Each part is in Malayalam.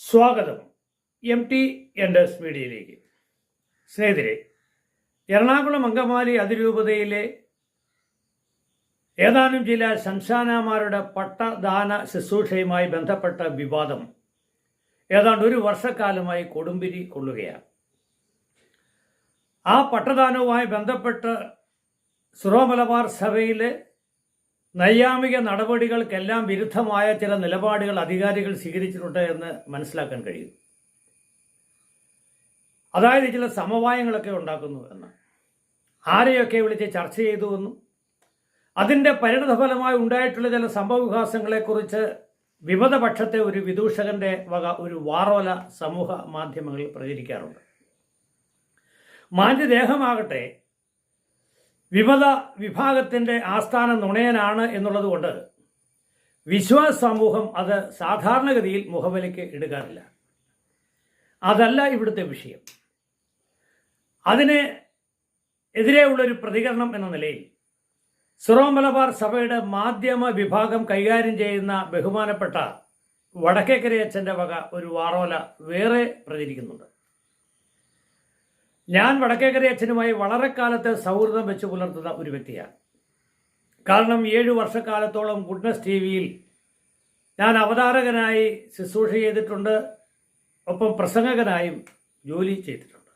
സ്വാഗതം. എം ടി എൻഡേഴ്സ് മീഡിയയിലേക്ക് സ്നേഹിതരെ എറണാകുളം അങ്കമാലി അതിരൂപതയിലെ ഏതാനും ചില സംസ്ഥാനമാരുടെ പട്ടദാന ശുശ്രൂഷയുമായി ബന്ധപ്പെട്ട വിവാദം ഏതാണ്ട് ഒരു വർഷക്കാലമായി കൊടുമ്പിരി കൊള്ളുകയാണ്. ആ പട്ടദാനവുമായി ബന്ധപ്പെട്ട് സുറോ മലബാർ സഭയിലെ നൈയാമിക നടപടികൾക്കെല്ലാം വിരുദ്ധമായ ചില നിലപാടുകൾ അധികാരികൾ സ്വീകരിച്ചിട്ടുണ്ട് എന്ന് മനസ്സിലാക്കാൻ കഴിയും. അതായത് ചില സമവായങ്ങളൊക്കെ ഉണ്ടാക്കുന്നു എന്ന്. ആരെയൊക്കെ വിളിച്ച് ചർച്ച ചെയ്തു എന്നും അതിന്റെ പരിണതഫലമായി ഉണ്ടായിട്ടുള്ള ചില സംഭവവികാസങ്ങളെക്കുറിച്ച് വിമതപക്ഷത്തെ ഒരു വിദൂഷകന്റെ വക ഒരു വാറോല സമൂഹ മാധ്യമങ്ങളിൽ പ്രചരിക്കാറുണ്ട്. മാന്യദേഹമാകട്ടെ വിമത വിഭാഗത്തിന്റെ ആസ്ഥാന നുണയനാണ് എന്നുള്ളതുകൊണ്ട് വിശ്വാസ സമൂഹം അത് സാധാരണഗതിയിൽ മുഖവിലയ്ക്ക് എടുക്കാറില്ല അതല്ല ഇവിടുത്തെ വിഷയം. അതിന് എതിരെയുള്ളൊരു പ്രതികരണം എന്ന നിലയിൽ സിറോ മലബാർ സഭയുടെ മാധ്യമ വിഭാഗം കൈകാര്യം ചെയ്യുന്ന ബഹുമാനപ്പെട്ട വടക്കേക്കരയച്ചന്റെ വക ഒരു വാറോല വേറെ പ്രചരിക്കുന്നുണ്ട്. ഞാൻ വടക്കേക്കര അച്ഛനുമായി വളരെ സൗഹൃദം വെച്ച് പുലർത്തുന്ന ഒരു വ്യക്തിയാണ്. കാരണം ഏഴു വർഷക്കാലത്തോളം ഗുഡ്നസ് ടി വിയിൽ ഞാൻ അവതാരകനായി ശുശ്രൂഷ ചെയ്തിട്ടുണ്ട്. ഒപ്പം പ്രസംഗകനായും ജോലി ചെയ്തിട്ടുണ്ട്.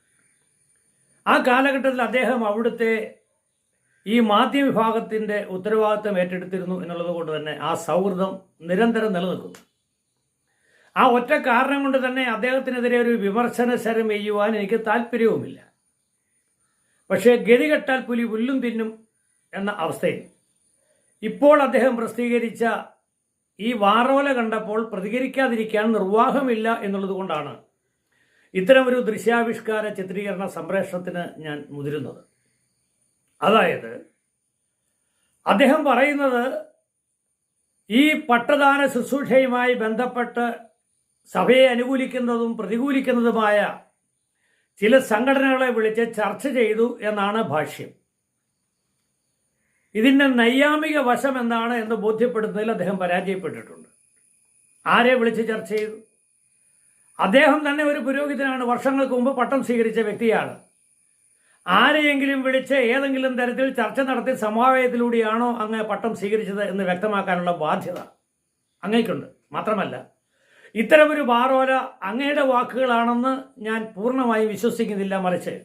ആ കാലഘട്ടത്തിൽ അദ്ദേഹം അവിടുത്തെ ഈ മാധ്യമ മാധ്യമവിഭാഗത്തിന്റെ ഉത്തരവാദിത്വം ഏറ്റെടുത്തിരുന്നു എന്നുള്ളത് കൊണ്ട് തന്നെ ആ സൗഹൃദം നിരന്തരം നിലനിൽക്കുന്നു. ആ ഒറ്റ കാരണം കൊണ്ട് തന്നെ അദ്ദേഹത്തിനെതിരെ ഒരു വിമർശന ശരം ചെയ്യുവാൻ എനിക്ക് താല്പര്യവുമില്ല. പക്ഷേ ഗതികെട്ടാൽ പുലി പുല്ലും തിന്നും എന്ന അവസ്ഥയിൽ. ഇപ്പോൾ അദ്ദേഹം പ്രസിദ്ധീകരിച്ച ഈ വാറോല കണ്ടപ്പോൾ പ്രതികരിക്കാതിരിക്കാൻ നിർവാഹമില്ല എന്നുള്ളത് കൊണ്ടാണ് ഇത്തരമൊരു ദൃശ്യാവിഷ്കാര ചിത്രീകരണ സംപ്രേഷണത്തിന് ഞാൻ മുതിരുന്നത്. അതായത് അദ്ദേഹം പറയുന്നത് ഈ പട്ടദാന ശുശ്രൂഷയുമായി ബന്ധപ്പെട്ട് സഭയെ അനുകൂലിക്കുന്നതും പ്രതികൂലിക്കുന്നതുമായ ചില സംഘടനകളെ വിളിച്ച് ചർച്ച ചെയ്തു എന്നാണ് ഭാഷ്യം. ഇതിന്റെ നൈയാമിക വശം എന്താണ് എന്ന് ബോധ്യപ്പെടുത്തുന്നതിൽ അദ്ദേഹം പരാജയപ്പെട്ടിട്ടുണ്ട്. ആരെ വിളിച്ച് ചർച്ച ചെയ്തു? അദ്ദേഹം തന്നെ ഒരു പുരോഹിതനാണ്. വർഷങ്ങൾക്ക് മുമ്പ് പട്ടം സ്വീകരിച്ച വ്യക്തിയാണ്. ആരെയെങ്കിലും വിളിച്ച് ഏതെങ്കിലും തരത്തിൽ ചർച്ച നടത്തി സമാവയത്തിലൂടെയാണോ അങ്ങ് പട്ടം സ്വീകരിച്ചത് എന്ന് വ്യക്തമാക്കാനുള്ള ബാധ്യത അങ്ങേക്കുണ്ട്. മാത്രമല്ല ഇത്തരമൊരു വാറോല അങ്ങയുടെ വാക്കുകളാണെന്ന് ഞാൻ പൂർണമായും വിശ്വസിക്കുന്നില്ല മറിച്ച്.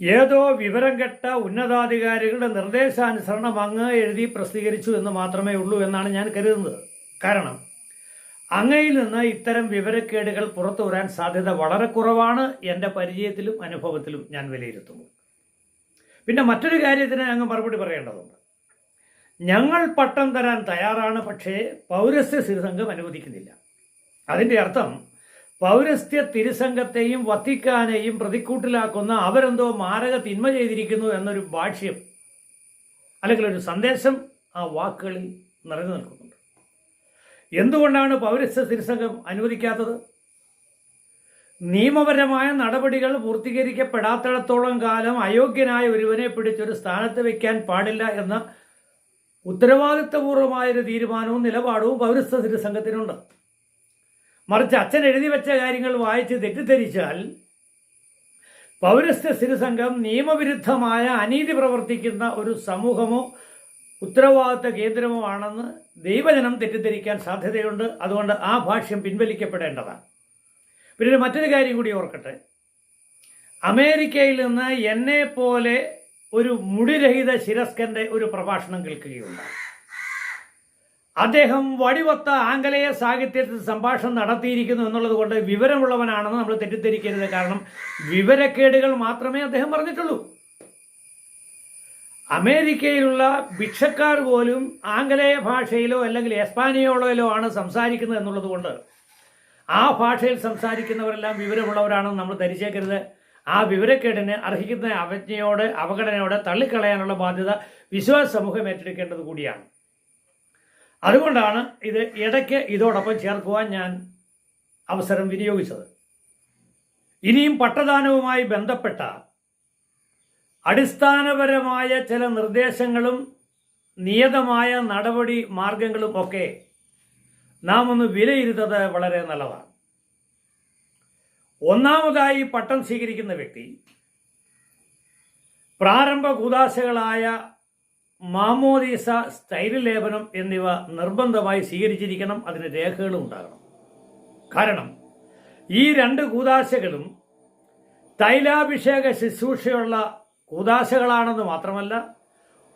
ഏതോ വിവരം കെട്ട ഉന്നതാധികാരികളുടെ നിർദ്ദേശാനുസരണം അങ്ങ് എഴുതി പ്രസിദ്ധീകരിച്ചു എന്ന് മാത്രമേ ഉള്ളൂ എന്നാണ് ഞാൻ കരുതുന്നത്. കാരണം അങ്ങയിൽ നിന്ന് ഇത്തരം വിവരക്കേടുകൾ പുറത്തു വരാൻ സാധ്യത വളരെ കുറവാണ് എന്റെ പരിചയത്തിലും അനുഭവത്തിലും ഞാൻ വിലയിരുത്തുന്നു. പിന്നെ മറ്റൊരു കാര്യത്തിന് അങ്ങ് മറുപടി പറയേണ്ടതുണ്ട്. ഞങ്ങൾ പട്ടം തരാൻ തയ്യാറാണ് പക്ഷേ പൗരസ്ത്യ സ്ഥിരസംഘം അനുവദിക്കുന്നില്ല. അതിന്റെ അർത്ഥം പൗരസ്ത്യ തിരുസംഘത്തെയും വത്തിക്കാനെയും പ്രതിക്കൂട്ടിലാക്കുന്ന അവരെന്തോ മാരക തിന്മ ചെയ്തിരിക്കുന്നു എന്നൊരു ഭാഷ്യം അല്ലെങ്കിൽ ഒരു സന്ദേശം ആ വാക്കുകളിൽ നിറഞ്ഞു നിൽക്കുന്നുണ്ട്. എന്തുകൊണ്ടാണ് പൗരസ്ത്യ തിരുസംഘം അനുവദിക്കാത്തത്? നിയമപരമായ നടപടികൾ പൂർത്തീകരിക്കപ്പെടാത്തിടത്തോളം കാലം അയോഗ്യനായ ഒരുവനെ പിടിച്ചൊരു സ്ഥാനത്ത് വയ്ക്കാൻ പാടില്ല എന്ന ഉത്തരവാദിത്വപൂർവമായൊരു തീരുമാനവും നിലപാടവും പൗരസ്ത്യ സംഘത്തിനുണ്ട്. മറിച്ച് അച്ഛൻ എഴുതി വെച്ച കാര്യങ്ങൾ വായിച്ച് തെറ്റിദ്ധരിച്ചാൽ പൗരസ്ത്യ സ്ഥിരസംഘം നിയമവിരുദ്ധമായ അനീതി പ്രവർത്തിക്കുന്ന ഒരു സമൂഹമോ ഉത്തരവാദിത്ത കേന്ദ്രമോ ആണെന്ന് ദൈവജനം തെറ്റിദ്ധരിക്കാൻ സാധ്യതയുണ്ട്. അതുകൊണ്ട് ആ ഭാഷ്യം പിൻവലിക്കപ്പെടേണ്ടതാണ്. പിന്നെ മറ്റൊരു കാര്യം കൂടി ഓർക്കട്ടെ. അമേരിക്കയിൽ നിന്ന് എന്നെ പോലെ ഒരു മുടിരഹിത ശിരസ്കന്റെ ഒരു പ്രഭാഷണം കേൾക്കുകയുണ്ടായി. അദ്ദേഹം വടിവത്ത ആംഗലേയ സാഹിത്യത്തിൽ സംഭാഷണം നടത്തിയിരിക്കുന്നു എന്നുള്ളത് കൊണ്ട് വിവരമുള്ളവനാണെന്ന് നമ്മൾ തെറ്റിദ്ധരിക്കരുത്. കാരണം വിവരക്കേടുകൾ മാത്രമേ അദ്ദേഹം പറഞ്ഞിട്ടുള്ളൂ. അമേരിക്കയിലുള്ള ഭിക്ഷക്കാർ പോലും ആംഗലേയ ഭാഷയിലോ അല്ലെങ്കിൽ എസ്പാനിയോളയിലോ ആണ് സംസാരിക്കുന്നത് എന്നുള്ളത് കൊണ്ട് ആ ഭാഷയിൽ സംസാരിക്കുന്നവരെല്ലാം വിവരമുള്ളവരാണെന്ന് നമ്മൾ ധരിച്ചേക്കരുത്. ആ വിവരക്കേടിന് അർഹിക്കുന്ന അവജ്ഞയോട് അവഗണനയോടെ തള്ളിക്കളയാനുള്ള ബാധ്യത വിശ്വാസ സമൂഹം ഏറ്റെടുക്കേണ്ടത് കൂടിയാണ്. അതുകൊണ്ടാണ് ഇത് ഇടയ്ക്ക് ഇതോടൊപ്പം ചേർക്കുവാൻ ഞാൻ അവസരം വിനിയോഗിച്ചത്. ഇനിയും പട്ടദാനവുമായി ബന്ധപ്പെട്ട അടിസ്ഥാനപരമായ ചില നിർദ്ദേശങ്ങളും നിയതമായ നടപടി മാർഗങ്ങളും ഒക്കെ നാം ഒന്ന് വിലയിരുത്തത് വളരെ നല്ലതാണ്. ഒന്നാമതായി പട്ടം സ്വീകരിക്കുന്ന വ്യക്തി പ്രാരംഭ കൂതാശകളായ മാമോദീസ സ്ഥൈര്യലേപനം എന്നിവ നിർബന്ധമായി സ്വീകരിച്ചിരിക്കണം അതിന് രേഖകളും ഉണ്ടാകണം. കാരണം ഈ രണ്ട് കൂതാശകളും തൈലാഭിഷേക ശുശ്രൂഷയുള്ള കൂതാശകളാണെന്ന് മാത്രമല്ല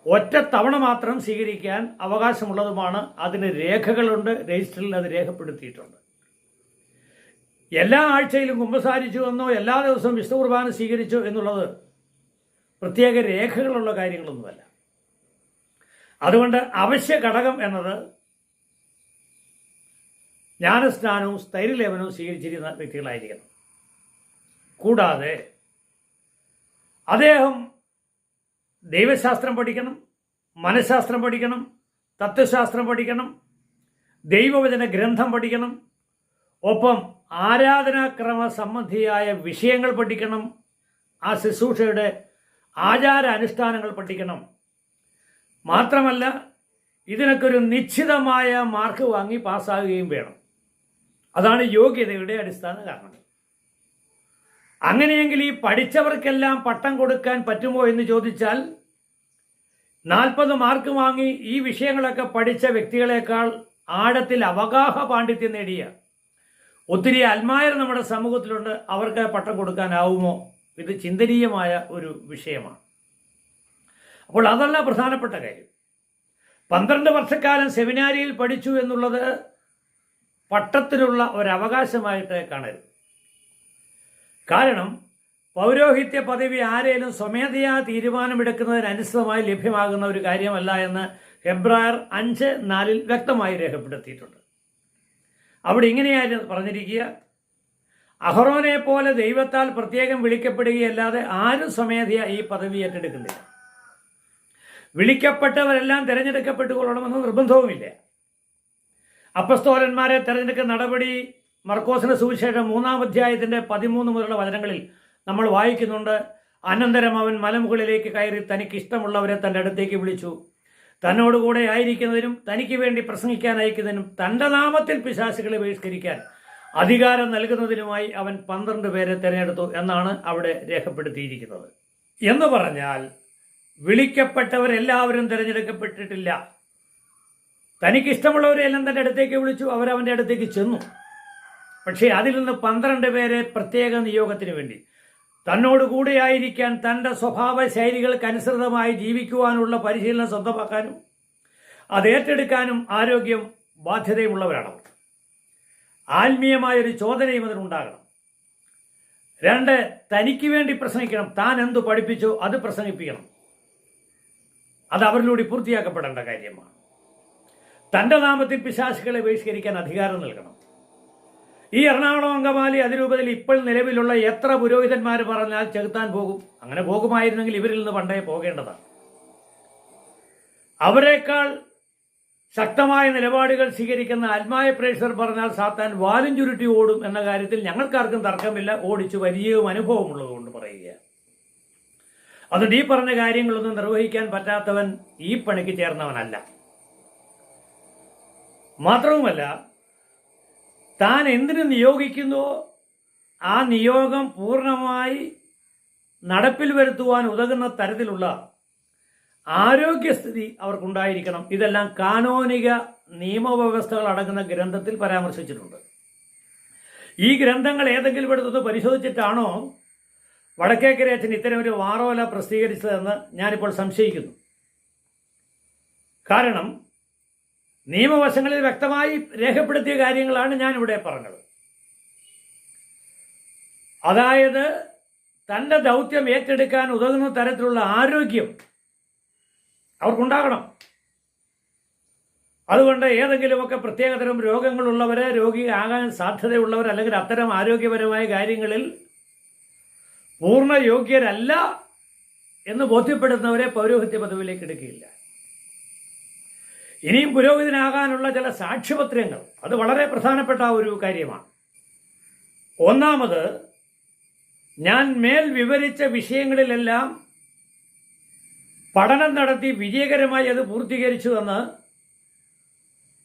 ഒറ്റ തവണ മാത്രം സ്വീകരിക്കാൻ അവകാശമുള്ളതുമാണ്. അതിന് രേഖകളുണ്ട് രജിസ്റ്ററിൽ അത് രേഖപ്പെടുത്തിയിട്ടുണ്ട്. എല്ലാ ആഴ്ചയിലും കുമ്പസാരിച്ചു എന്നോ എല്ലാ ദിവസവും വിഷ്ണു കുർബാന സ്വീകരിച്ചു എന്നുള്ളത് പ്രത്യേക രേഖകളുള്ള കാര്യങ്ങളൊന്നുമല്ല. അതുകൊണ്ട് അവശ്യ ഘടകം എന്നത് ജ്ഞാനസ്നാനവും സ്ഥൈര്യലേപനവും സ്വീകരിച്ചിരുന്ന വ്യക്തികളായിരിക്കണം. കൂടാതെ അദ്ദേഹം ദൈവശാസ്ത്രം പഠിക്കണം മനഃശാസ്ത്രം പഠിക്കണം തത്വശാസ്ത്രം പഠിക്കണം ദൈവവചന ഗ്രന്ഥം പഠിക്കണം ഒപ്പം ആരാധനാക്രമ സംബന്ധിയായ വിഷയങ്ങൾ പഠിക്കണം. ആ ശുശ്രൂഷയുടെ ആചാര അനുഷ്ഠാനങ്ങൾ പഠിക്കണം. മാത്രമല്ല ഇതിനൊക്കെ ഒരു നിശ്ചിതമായ മാർക്ക് വാങ്ങി പാസ്സാകുകയും വേണം. അതാണ് യോഗ്യതയുടെ അടിസ്ഥാന കാരണം. അങ്ങനെയെങ്കിൽ ഈ പഠിച്ചവർക്കെല്ലാം പട്ടം കൊടുക്കാൻ പറ്റുമോ എന്ന് ചോദിച്ചാൽ നാൽപ്പത് മാർക്ക് വാങ്ങി ഈ വിഷയങ്ങളൊക്കെ പഠിച്ച വ്യക്തികളെക്കാൾ ആഴത്തിൽ അവഗാഹ പാണ്ഡിത്യം നേടിയ ഒത്തിരി അൽമായർ നമ്മുടെ സമൂഹത്തിലുണ്ട്. അവർക്ക് പട്ടം കൊടുക്കാനാവുമോ? ഇത് ചിന്തനീയമായ ഒരു വിഷയമാണ്. അപ്പോൾ അതല്ല പ്രധാനപ്പെട്ട കാര്യം. പന്ത്രണ്ട് വർഷക്കാലം സെമിനാരിയിൽ പഠിച്ചു എന്നുള്ളത് പട്ടത്തിനുള്ള ഒരവകാശമായിട്ട് കാണരുത്. കാരണം പൗരോഹിത്യ പദവി ആരേലും സ്വമേധയാ തീരുമാനമെടുക്കുന്നതിനനുസൃതമായി ലഭ്യമാകുന്ന ഒരു കാര്യമല്ല എന്ന് ഹെബ്രായർ അഞ്ച് നാലിൽ വ്യക്തമായി രേഖപ്പെടുത്തിയിട്ടുണ്ട്. അവിടെ ഇങ്ങനെയായിരുന്നു പറഞ്ഞിരിക്കുക? അഹറോനെ പോലെ ദൈവത്താൽ പ്രത്യേകം വിളിക്കപ്പെടുകയല്ലാതെ ആരും സ്വമേധയ ഈ പദവി ഏറ്റെടുക്കുന്നില്ല. വിളിക്കപ്പെട്ടവരെല്ലാം തിരഞ്ഞെടുക്കപ്പെട്ടുകൊള്ളണമെന്ന് നിർബന്ധവുമില്ല. അപ്പസ്തോലന്മാരെ തെരഞ്ഞെടുക്കുന്ന നടപടി മർക്കോസിന് സുവിശേഷം മൂന്നാം അധ്യായത്തിന്റെ പതിമൂന്ന് മുതലുള്ള വചനങ്ങളിൽ നമ്മൾ വായിക്കുന്നുണ്ട്. അനന്തരം അവൻ മലമുകളിലേക്ക് കയറി തനിക്ക് ഇഷ്ടമുള്ളവരെ തന്റെ അടുത്തേക്ക് വിളിച്ചു. തന്നോടുകൂടെ ആയിരിക്കുന്നതിനും തനിക്ക് വേണ്ടി പ്രസംഗിക്കാൻ അയക്കുന്നതിനും തന്റെ നാമത്തിൽ പിശാസുകളെ ബഹിഷ്കരിക്കാൻ അധികാരം നൽകുന്നതിനുമായി അവൻ പന്ത്രണ്ട് പേരെ തിരഞ്ഞെടുത്തു എന്നാണ് അവിടെ രേഖപ്പെടുത്തിയിരിക്കുന്നത്. എന്ന് പറഞ്ഞാൽ വിളിക്കപ്പെട്ടവരെല്ലാവരും തിരഞ്ഞെടുക്കപ്പെട്ടിട്ടില്ല. തനിക്കിഷ്ടമുള്ളവരെല്ലാം തന്റെ അടുത്തേക്ക് വിളിച്ചു അവരവന്റെ അടുത്തേക്ക് ചെന്നു. പക്ഷേ അതിൽ നിന്ന് പന്ത്രണ്ട് പേരെ പ്രത്യേക നിയോഗത്തിന് വേണ്ടി തന്നോട് കൂടെയായിരിക്കാൻ തന്റെ സ്വഭാവ ശൈലികൾക്കനുസൃതമായി ജീവിക്കുവാനുള്ള പരിശീലനം സ്വന്തമാക്കാനും അത് ഏറ്റെടുക്കാനും ആരോഗ്യം ബാധ്യതയുമുള്ളവരാണ് ആത്മീയമായൊരു ചോദനയും അതിനുണ്ടാകണം. രണ്ട് തനിക്ക് വേണ്ടി പ്രസംഗിക്കണം താൻ എന്തു പഠിപ്പിച്ചോ അത് പ്രസംഗിപ്പിക്കണം അത് അവരിലൂടെ പൂർത്തിയാക്കപ്പെടേണ്ട കാര്യമാണ്. തന്റെ നാമത്തിൽ പിശാസുകളെ ബഹിഷ്കരിക്കാൻ അധികാരം നൽകണം. ഈ എറണാകുളം അങ്കമാലി അതിരൂപതയിൽ ഇപ്പോൾ നിലവിലുള്ള എത്ര പുരോഹിതന്മാർ പറഞ്ഞാൽ ചെകുത്താൻ പോകും? അങ്ങനെ പോകുമായിരുന്നെങ്കിൽ ഇവരിൽ നിന്ന് പണ്ടേ പോകേണ്ടതാണ്. അവരെക്കാൾ ശക്തമായ നിലപാടുകൾ സ്വീകരിക്കുന്ന ആത്മായ പ്രേക്ഷകർ പറഞ്ഞാൽ സാത്താൻ വാലും ചുരുട്ടി ഓടും എന്ന കാര്യത്തിൽ ഞങ്ങൾക്കാർക്കും തർക്കമില്ല. ഓടിച്ച് വലിയ അനുഭവമുള്ളതുകൊണ്ട് പറയുക അതുകൊണ്ട് ഈ പറഞ്ഞ കാര്യങ്ങളൊന്നും നിർവഹിക്കാൻ പറ്റാത്തവൻ ഈ പണിക്ക് ചേർന്നവനല്ല. മാത്രവുമല്ല താൻ എന്തിനു നിയോഗിക്കുന്നുവോ ആ നിയോഗം പൂർണമായി നടപ്പിൽ വരുത്തുവാൻ ഉതകുന്ന തരത്തിലുള്ള ആരോഗ്യസ്ഥിതി അവർക്കുണ്ടായിരിക്കണം. ഇതെല്ലാം കാനോനിക നിയമവ്യവസ്ഥകൾ അടങ്ങുന്ന ഗ്രന്ഥത്തിൽ പരാമർശിച്ചിട്ടുണ്ട്. ഈ ഗ്രന്ഥങ്ങൾ ഏതെങ്കിലും എടുത്തത് പരിശോധിച്ചിട്ടാണോ? വടക്കേക്കര അച്ഛൻ ഇത്തരം ഒരു വാറോല പ്രസിദ്ധീകരിച്ചതെന്ന് ഞാനിപ്പോൾ സംശയിക്കുന്നു. കാരണം നിയമവശങ്ങളിൽ വ്യക്തമായി രേഖപ്പെടുത്തിയ കാര്യങ്ങളാണ് ഞാൻ ഇവിടെ പറഞ്ഞത്. അതായത് തന്റെ ദൗത്യം ഏറ്റെടുക്കാൻ ഉതകുന്ന തരത്തിലുള്ള ആരോഗ്യം അവർക്കുണ്ടാകണം. അതുകൊണ്ട് ഏതെങ്കിലുമൊക്കെ പ്രത്യേകതരം രോഗങ്ങളുള്ളവരെ രോഗി ആകാൻ സാധ്യതയുള്ളവർ അല്ലെങ്കിൽ അത്തരം ആരോഗ്യപരമായ കാര്യങ്ങളിൽ പൂർണ യോഗ്യരല്ല എന്ന് ബോധ്യപ്പെടുന്നവരെ പൗരോഹിത്യ പദവിയിലേക്ക് എടുക്കുകയില്ല. ഇനിയും പുരോഹിതനാകാനുള്ള ചില സാക്ഷ്യപത്രങ്ങൾ. അത് വളരെ പ്രധാനപ്പെട്ട ഒരു കാര്യമാണ്. ഒന്നാമത് ഞാൻ മേൽ വിവരിച്ച വിഷയങ്ങളിലെല്ലാം പഠനം നടത്തി വിജയകരമായി അത് പൂർത്തീകരിച്ചു എന്ന്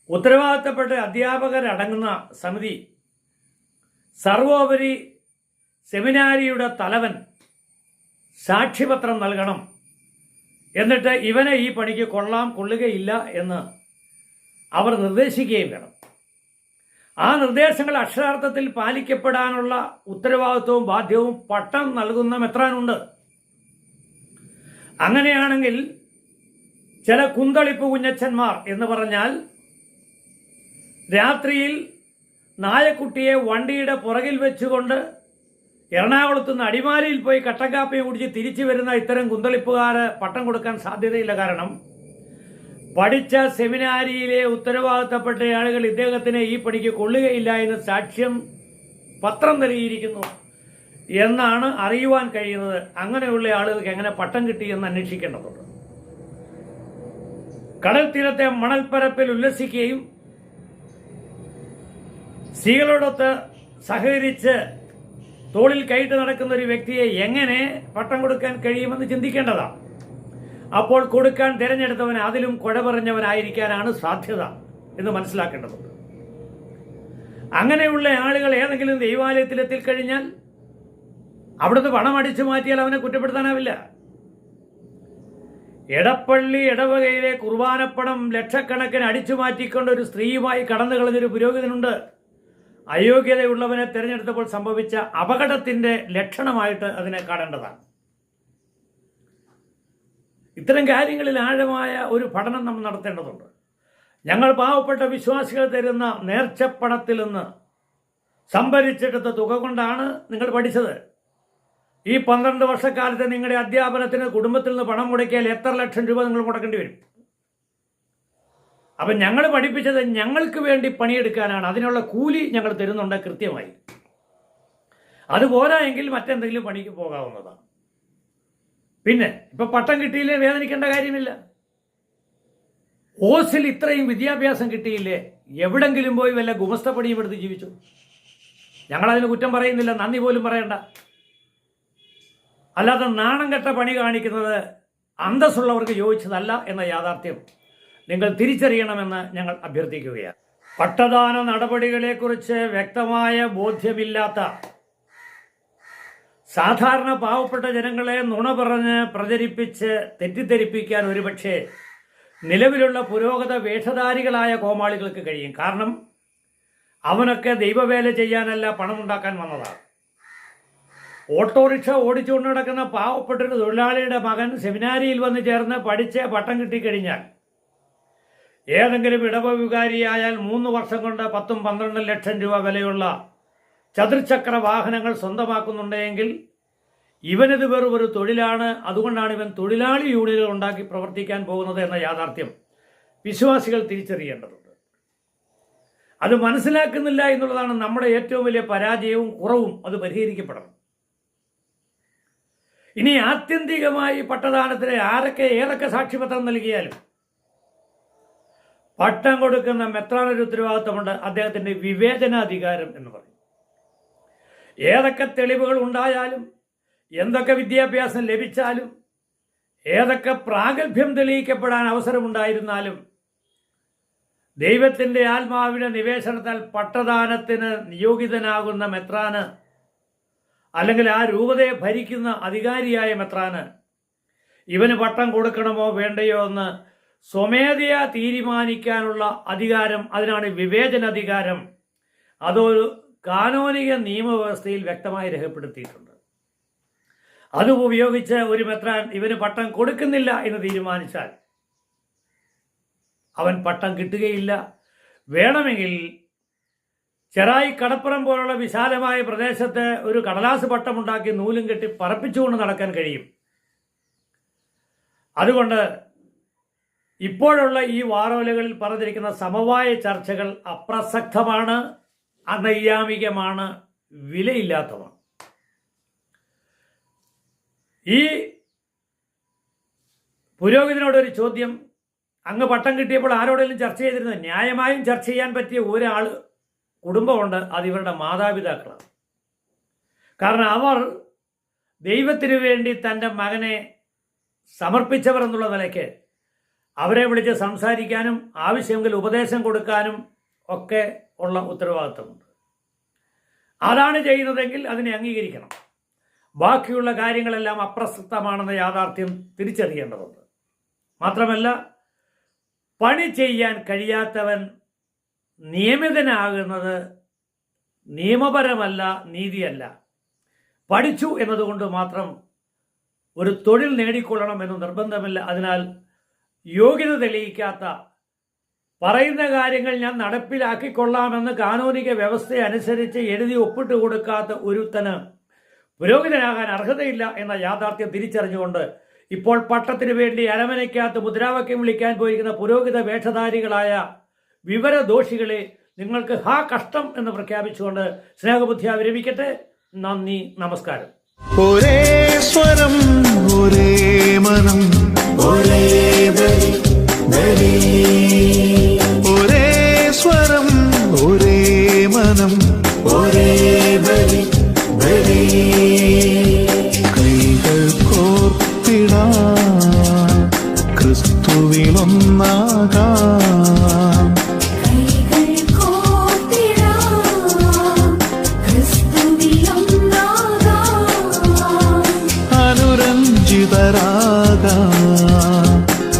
ഉത്തരവാദിത്തപ്പെട്ട അധ്യാപകരടങ്ങുന്ന സമിതി സർവോപരി സെമിനാരിയുടെ തലവൻ സാക്ഷിപത്രം നൽകണം. എന്നിട്ട് ഇവനെ ഈ പണിക്ക് കൊള്ളാം കൊള്ളുകയില്ല എന്ന് അവർ നിർദ്ദേശിക്കുകയും വേണം. ആ നിർദ്ദേശങ്ങൾ അക്ഷരാർത്ഥത്തിൽ പാലിക്കപ്പെടാനുള്ള ഉത്തരവാദിത്വവും ബാധ്യവും പട്ടം നൽകുന്ന മെത്രാനുണ്ട്. അങ്ങനെയാണെങ്കിൽ ചില കുന്തളിപ്പ് കുഞ്ഞച്ചന്മാർ എന്ന് പറഞ്ഞാൽ രാത്രിയിൽ നായക്കുട്ടിയെ വണ്ടിയുടെ പുറകിൽ വെച്ചുകൊണ്ട് എറണാകുളത്ത് നിന്ന് അടിമാലിയിൽ പോയി കട്ടക്കാപ്പയും കുടിച്ച് തിരിച്ചു വരുന്ന ഇത്തരം കുന്തളിപ്പുകാര് പട്ടം കൊടുക്കാൻ സാധ്യതയില്ല. കാരണം പഠിച്ച സെമിനാരിയിലെ ഉത്തരവാദിത്തപ്പെട്ട ആളുകൾ ഇദ്ദേഹത്തിന് ഈ പണിക്ക് കൊള്ളുകയില്ല എന്ന് സാക്ഷ്യം പത്രം നൽകിയിരിക്കുന്നു എന്നാണ് അറിയുവാൻ കഴിയുന്നത്. അങ്ങനെയുള്ള ആളുകൾക്ക് എങ്ങനെ പട്ടം കിട്ടി എന്ന് അന്വേഷിക്കേണ്ടതുണ്ട്. കടൽ തീരത്തെ മണൽപ്പരപ്പിൽ ഉല്ലസിക്കുകയും സ്ത്രീകളോടൊത്ത് സഹകരിച്ച് തോളിൽ കൈയിട്ട് നടക്കുന്ന ഒരു വ്യക്തിയെ എങ്ങനെ പട്ടം കൊടുക്കാൻ കഴിയുമെന്ന് ചിന്തിക്കേണ്ടതാണ് അപ്പോൾ കൊടുക്കാൻ തിരഞ്ഞെടുത്തവൻ അതിലും കുഴ പറഞ്ഞവനായിരിക്കാനാണ് സാധ്യത എന്ന് മനസ്സിലാക്കേണ്ടതുണ്ട്. അങ്ങനെയുള്ള ആളുകൾ ഏതെങ്കിലും ദൈവാലയത്തിൽ എത്തിക്കഴിഞ്ഞാൽ അവിടുന്ന് പണം അടിച്ചു മാറ്റിയാൽ അവനെ കുറ്റപ്പെടുത്താനാവില്ല. എടപ്പള്ളി ഇടവകയിലെ കുർബാനപ്പണം ലക്ഷക്കണക്കിന് അടിച്ചു മാറ്റിക്കൊണ്ട് ഒരു സ്ത്രീയുമായി കടന്നു കളഞ്ഞൊരു പുരോഹിതനുണ്ട്. അയോഗ്യതയുള്ളവനെ തിരഞ്ഞെടുത്തപ്പോൾ സംഭവിച്ച അപകടത്തിന്റെ ലക്ഷണമായിട്ട് അതിനെ കാണേണ്ടതാണ്. ഇത്തരം കാര്യങ്ങളിൽ ആഴമായ ഒരു പഠനം നമ്മൾ നടത്തേണ്ടതുണ്ട്. ഞങ്ങൾ പാവപ്പെട്ട വിശ്വാസികൾ തരുന്ന നേർച്ചപ്പണത്തിൽ നിന്ന് സംഭരിച്ചെടുത്ത തുക കൊണ്ടാണ് നിങ്ങൾ പഠിച്ചത്. ഈ പന്ത്രണ്ട് വർഷക്കാലത്ത് നിങ്ങളുടെ അധ്യാപനത്തിന് കുടുംബത്തിൽ നിന്ന് പണം മുടക്കിയാൽ എത്ര ലക്ഷം രൂപ നിങ്ങൾ മുടക്കേണ്ടി വരും? അപ്പം ഞങ്ങൾ പഠിപ്പിച്ചത് ഞങ്ങൾക്ക് വേണ്ടി പണിയെടുക്കാനാണ്. അതിനുള്ള കൂലി ഞങ്ങൾ തരുന്നുണ്ട് കൃത്യമായി. അതുപോരാ എങ്കിൽ മറ്റെന്തെങ്കിലും പണിക്ക് പോകാവുന്നതാണ്. പിന്നെ ഇപ്പൊ പട്ടം കിട്ടിയില്ലേ? വേദനിക്കേണ്ട കാര്യമില്ല. ഓസിൽ ഇത്രയും വിദ്യാഭ്യാസം കിട്ടിയില്ലേ? എവിടെങ്കിലും പോയി വല്ല ഗുമസ്ത പണിയും എടുത്ത് ജീവിച്ചു. ഞങ്ങളതിന് കുറ്റം പറയുന്നില്ല. നന്ദി പോലും പറയണ്ട. അല്ലാതെ നാണം കെട്ട പണി കാണിക്കുന്നത് അന്തസ്സുള്ളവർക്ക് യോജിച്ചതല്ല എന്ന യാഥാർത്ഥ്യം. നിങ്ങൾ തിരിച്ചറിയണമെന്ന് ഞങ്ങൾ അഭ്യർത്ഥിക്കുകയാണ്. പട്ടദാന നടപടികളെക്കുറിച്ച് വ്യക്തമായ ബോധ്യമില്ലാത്ത സാധാരണ പാവപ്പെട്ട ജനങ്ങളെ നുണ പറഞ്ഞ് പ്രചരിപ്പിച്ച് തെറ്റിദ്ധരിപ്പിക്കാൻ ഒരുപക്ഷെ നിലവിലുള്ള പുരോഗത വേഷധാരികളായ കോമാളികൾക്ക് കഴിയും. കാരണം അവനൊക്കെ ദൈവവേല ചെയ്യാനല്ല പണമുണ്ടാക്കാൻ വന്നതാണ്. ഓട്ടോറിക്ഷ ഓടിച്ചുകൊണ്ട് നടക്കുന്ന പാവപ്പെട്ടൊരു തൊഴിലാളിയുടെ മകൻ സെമിനാരിയിൽ വന്ന് ചേർന്ന് പഠിച്ച് പട്ടം കിട്ടിക്കഴിഞ്ഞാൽ ഏതെങ്കിലും ഇടവ വികാരിയായാൽ മൂന്ന് വർഷം കൊണ്ട് പത്തും പന്ത്രണ്ടും ലക്ഷം രൂപ വിലയുള്ള ചതുർചക്ര വാഹനങ്ങൾ സ്വന്തമാക്കുന്നുണ്ടെങ്കിൽ ഇവനിത് വെറും ഒരു തൊഴിലാണ്. അതുകൊണ്ടാണ് ഇവൻ തൊഴിലാളി യൂണിയനുകൾ ഉണ്ടാക്കി പ്രവർത്തിക്കാൻ പോകുന്നത് എന്ന യാഥാർത്ഥ്യം വിശ്വാസികൾ തിരിച്ചറിയേണ്ടതുണ്ട്. അത് മനസ്സിലാക്കുന്നില്ല എന്നുള്ളതാണ് നമ്മുടെ ഏറ്റവും വലിയ പരാജയവും കുറവും അത് പരിഹരിക്കപ്പെടണം. ഇനി ആത്യന്തികമായി പട്ടദാനത്തിന് ആരൊക്കെ ഏതൊക്കെ സാക്ഷിപത്രം നൽകിയാലും പട്ടം കൊടുക്കുന്ന മെത്രാനൊരു ഉത്തരവാദിത്തമുണ്ട്. അദ്ദേഹത്തിന്റെ വിവേചനാധികാരം എന്ന് പറയും. ഏതൊക്കെ തെളിവുകൾ ഉണ്ടായാലും എന്തൊക്കെ വിദ്യാഭ്യാസം ലഭിച്ചാലും ഏതൊക്കെ പ്രാഗൽഭ്യം തെളിയിക്കപ്പെടാൻ അവസരമുണ്ടായിരുന്നാലും ദൈവത്തിന്റെ ആത്മാവിന്റെ നിവേശനത്താൽ പട്ടദാനത്തിന് നിയോഗിതനാകുന്ന മെത്രാന് അല്ലെങ്കിൽ ആ രൂപതയെ ഭരിക്കുന്ന അധികാരിയായ മെത്രാന് ഇവന് പട്ടം കൊടുക്കണമോ വേണ്ടയോ എന്ന് സ്വമേധയാ തീരുമാനിക്കാനുള്ള അധികാരം അതിനാണ് വിവേചനാധികാരം. അതൊരു കാനോനിക നിയമവ്യവസ്ഥയിൽ വ്യക്തമായി രേഖപ്പെടുത്തിയിട്ടുണ്ട്. അത് ഉപയോഗിച്ച് ഒരു മെത്രാൻ ഇവന് പട്ടം കൊടുക്കുന്നില്ല എന്ന് തീരുമാനിച്ചാൽ അവൻ പട്ടം കിട്ടുകയില്ല. വേണമെങ്കിൽ ചെറായി കടപ്പുറം പോലുള്ള വിശാലമായ പ്രദേശത്ത് ഒരു കടലാസ് പട്ടമുണ്ടാക്കി നൂലും കെട്ടി പറപ്പിച്ചുകൊണ്ട് നടക്കാൻ കഴിയും. അതുകൊണ്ട് ഇപ്പോഴുള്ള ഈ വാറോലകളിൽ പറഞ്ഞിരിക്കുന്ന സമവായ ചർച്ചകൾ അപ്രസക്തമാണ് അനൈയാമികമാണ് വിലയില്ലാത്തതാണ്. ഈ പുരോഹിതനോടൊരു ചോദ്യം അങ്ങ് പട്ടം കിട്ടിയപ്പോൾ ആരോടെങ്കിലും ചർച്ച ചെയ്തിരുന്നത്? ന്യായമായും ചർച്ച ചെയ്യാൻ പറ്റിയ ഒരാൾ കുടുംബമുണ്ട് അത് ഇവരുടെ മാതാപിതാക്കളാണ്. കാരണം അവർ ദൈവത്തിനു വേണ്ടി തന്റെ മകനെ സമർപ്പിച്ചവർ എന്നുള്ള നിലയ്ക്ക് അവരെ വിളിച്ച് സംസാരിക്കാനും ആവശ്യമെങ്കിൽ ഉപദേശം കൊടുക്കാനും ഒക്കെ ഉള്ള ഉത്തരവാദിത്തമുണ്ട്. അതാണ് ചെയ്യുന്നതെങ്കിൽ അതിനെ അംഗീകരിക്കണം. ബാക്കിയുള്ള കാര്യങ്ങളെല്ലാം അപ്രസക്തമാണെന്ന യാഥാർത്ഥ്യം തിരിച്ചറിയേണ്ടതുണ്ട്. മാത്രമല്ല പണി ചെയ്യാൻ കഴിയാത്തവൻ നിയമിതനാകുന്നത് നിയമപരമല്ല നീതിയല്ല. പഠിച്ചു എന്നതുകൊണ്ട് മാത്രം ഒരു തൊഴിൽ നേടിക്കൊള്ളണം എന്ന് നിർബന്ധമില്ല. അതിനാൽ യോഗ്യത തെളിയിക്കാത്ത പറയുന്ന കാര്യങ്ങൾ ഞാൻ നടപ്പിലാക്കിക്കൊള്ളാമെന്ന് കാനൂനിക വ്യവസ്ഥ അനുസരിച്ച് എഴുതി ഒപ്പിട്ട് കൊടുക്കാത്ത ഒരുത്തന് പുരോഹിതനാകാൻ അർഹതയില്ല എന്ന യാഥാർത്ഥ്യം തിരിച്ചറിഞ്ഞുകൊണ്ട് ഇപ്പോൾ പട്ടത്തിന് വേണ്ടി അരമനയ്ക്കകത്ത് മുദ്രാവാക്യം വിളിക്കാൻ പോയിരിക്കുന്ന പുരോഹിത വേഷധാരികളായ വിവരദോഷികളെ നിങ്ങൾക്ക് ഹാ കഷ്ടം എന്ന് പ്രഖ്യാപിച്ചുകൊണ്ട് സ്നേഹബുദ്ധിയ വിരമിക്കട്ടെ നന്ദി നമസ്കാരം. ഒരേ സ്വരം ഒരേ മനം.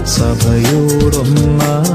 സഭയോടൊന്നാണ്